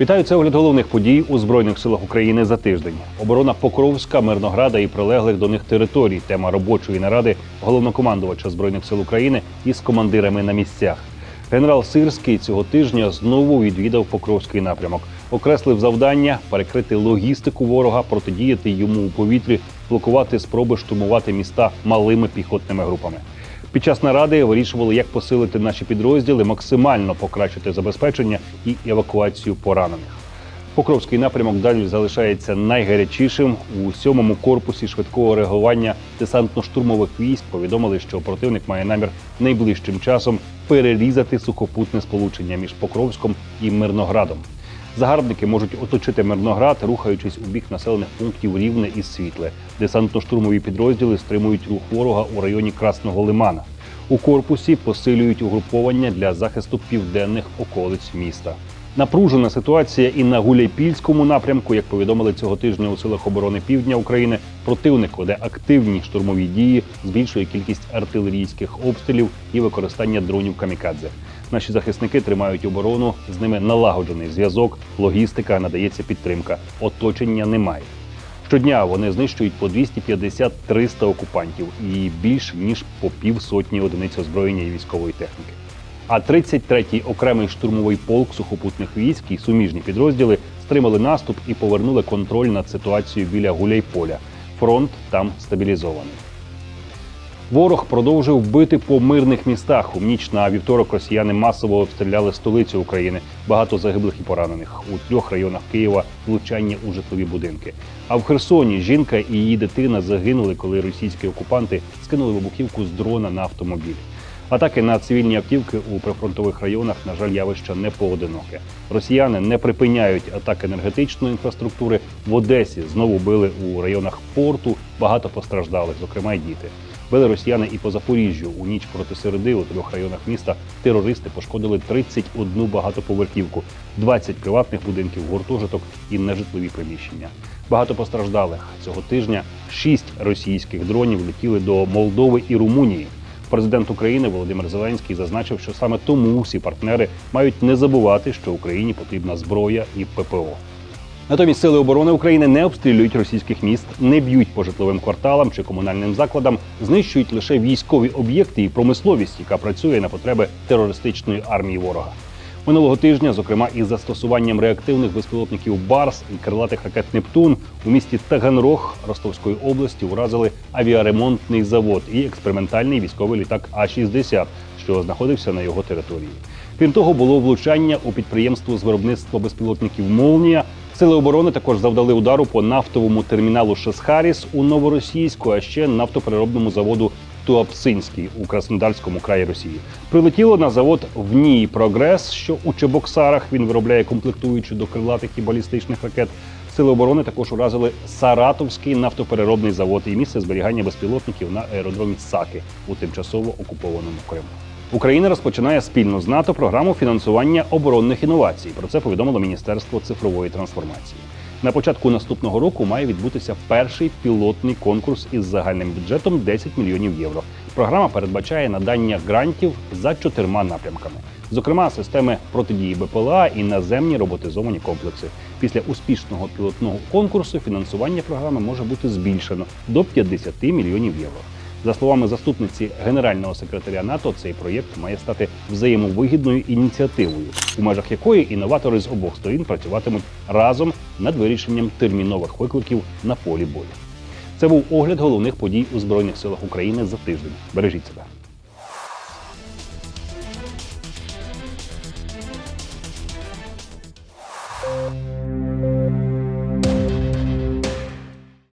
Вітаю це огляд головних подій у збройних силах України за тиждень. Оборона Покровська, Мирнограда і прилеглих до них територій. Тема робочої наради головнокомандувача збройних сил України із командирами на місцях. Генерал Сирський цього тижня знову відвідав Покровський напрямок. Окреслив завдання перекрити логістику ворога, протидіяти йому у повітрі, блокувати спроби штурмувати міста малими піхотними групами. Під час наради вирішували, як посилити наші підрозділи, максимально покращити забезпечення і евакуацію поранених. Покровський напрямок далі залишається найгарячішим. У сьомому корпусі швидкого реагування десантно-штурмових військ повідомили, що противник має намір найближчим часом перерізати сухопутне сполучення між Покровськом і Мирноградом. Загарбники можуть оточити Мирноград, рухаючись у бік населених пунктів Рівне і Світле. Десантно-штурмові підрозділи стримують рух ворога у районі Красного Лимана. У корпусі посилюють угруповання для захисту південних околиць міста. Напружена ситуація і на Гуляйпільському напрямку, як повідомили цього тижня у силах оборони Півдня України, противник веде активні штурмові дії, збільшує кількість артилерійських обстрілів і використання дронів камікадзе. Наші захисники тримають оборону, з ними налагоджений зв'язок, логістика, надається підтримка. Оточення немає. Щодня вони знищують по 250-300 окупантів і більш ніж по півсотні одиниць озброєння і військової техніки. А 33-й окремий штурмовий полк сухопутних військ і суміжні підрозділи стримали наступ і повернули контроль над ситуацією біля Гуляйполя. Фронт там стабілізований. Ворог продовжив бити по мирних містах. У ніч на вівторок росіяни масово обстріляли столицю України. Багато загиблих і поранених у трьох районах Києва влучання у житлові будинки. А в Херсоні жінка і її дитина загинули, коли російські окупанти скинули вибухівку з дрона на автомобіль. Атаки на цивільні автівки у прифронтових районах, на жаль, явище не поодиноке. Росіяни не припиняють атак енергетичної інфраструктури. В Одесі знову били у районах порту. Багато постраждалих, зокрема й діти. Били росіяни і по Запоріжжю. У ніч проти середи у трьох районах міста терористи пошкодили 31 багатоповерхівку, 20 приватних будинків, гуртожиток і нежитлові приміщення. Багато постраждалих цього тижня. Шість російських дронів летіли до Молдови і Румунії. Президент України Володимир Зеленський зазначив, що саме тому всі партнери мають не забувати, що Україні потрібна зброя і ППО. Натомість сили оборони України не обстрілюють російських міст, не б'ють по житловим кварталам чи комунальним закладам, знищують лише військові об'єкти і промисловість, яка працює на потреби терористичної армії ворога. Минулого тижня, зокрема, із застосуванням реактивних безпілотників Барс і крилатих ракет Нептун у місті Таганрог Ростовської області уразили авіаремонтний завод і експериментальний військовий літак А-60, що знаходився на його території. Крім того, було влучання у підприємство з виробництва безпілотників Молнія. Сили оборони також завдали удару по нафтовому терміналу Шесхаріс у Новоросійську, а ще нафтопереробному заводу Туапсинський у Краснодарському краї Росії. Прилетіло на завод в НІІ Прогрес, що у Чебоксарах він виробляє комплектуючі до крилатих і балістичних ракет. Сили оборони також уразили Саратовський нафтопереробний завод і місце зберігання безпілотників на аеродромі Саки у тимчасово окупованому Криму. Україна розпочинає спільно з НАТО програму фінансування оборонних інновацій. Про це повідомило Міністерство цифрової трансформації. На початку наступного року має відбутися перший пілотний конкурс із загальним бюджетом 10 мільйонів євро. Програма передбачає надання грантів за чотирма напрямками, зокрема системи протидії БПЛА і наземні роботизовані комплекси. Після успішного пілотного конкурсу фінансування програми може бути збільшено до 50 мільйонів євро. За словами заступниці генерального секретаря НАТО, цей проєкт має стати взаємовигідною ініціативою, у межах якої інноватори з обох сторін працюватимуть разом над вирішенням термінових викликів на полі бою. Це був огляд головних подій у збройних силах України за тиждень. Бережіть себе.